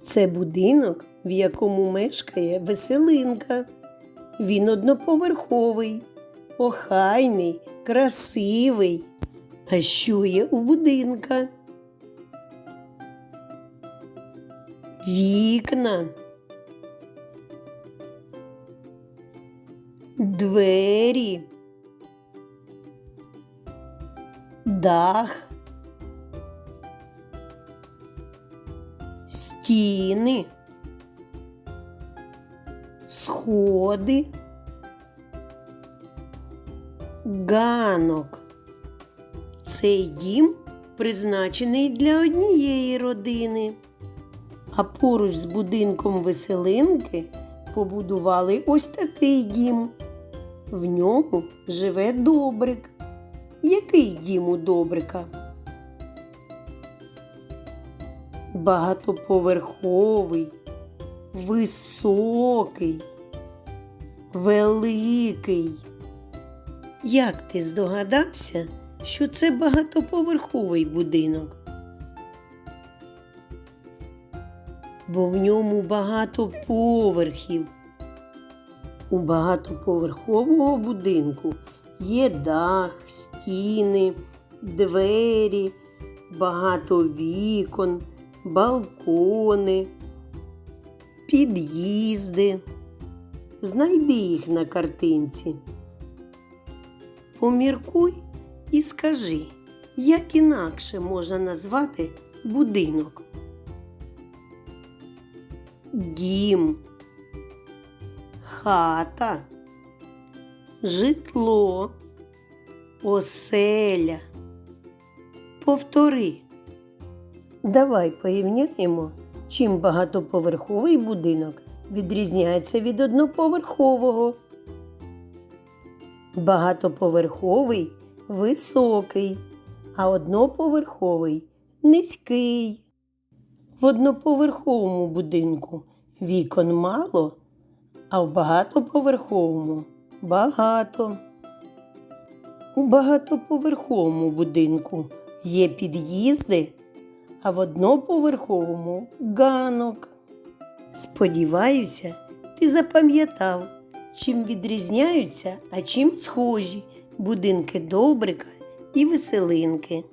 Це будинок, в якому мешкає веселинка. Він одноповерховий, охайний, красивий. А що є у будинка? Вікна. Двері. Дах. Стіни. Сходи. Ганок. Цей дім призначений для однієї родини. А поруч з будинком веселинки побудували ось такий дім. В ньому живе добрик. Який дім у добрика? Багатоповерховий, високий, великий. Як ти здогадався, що це багатоповерховий будинок? Бо в ньому багато поверхів. У багатоповерхового будинку є дах, стіни, двері, багато вікон, балкони, під'їзди. Знайди їх на картинці. Поміркуй і скажи, як інакше можна назвати будинок. Дім, хата, житло, оселя. Повтори. Давай порівняємо, чим багатоповерховий будинок відрізняється від одноповерхового. Багатоповерховий високий, а одноповерховий низький. В одноповерховому будинку вікон мало, а в багатоповерховому багато. У багатоповерховому будинку є під'їзди, а в одноповерховому ганок. Сподіваюся, ти запам'ятав, чим відрізняються, а чим схожі будинки добрика і веселинки.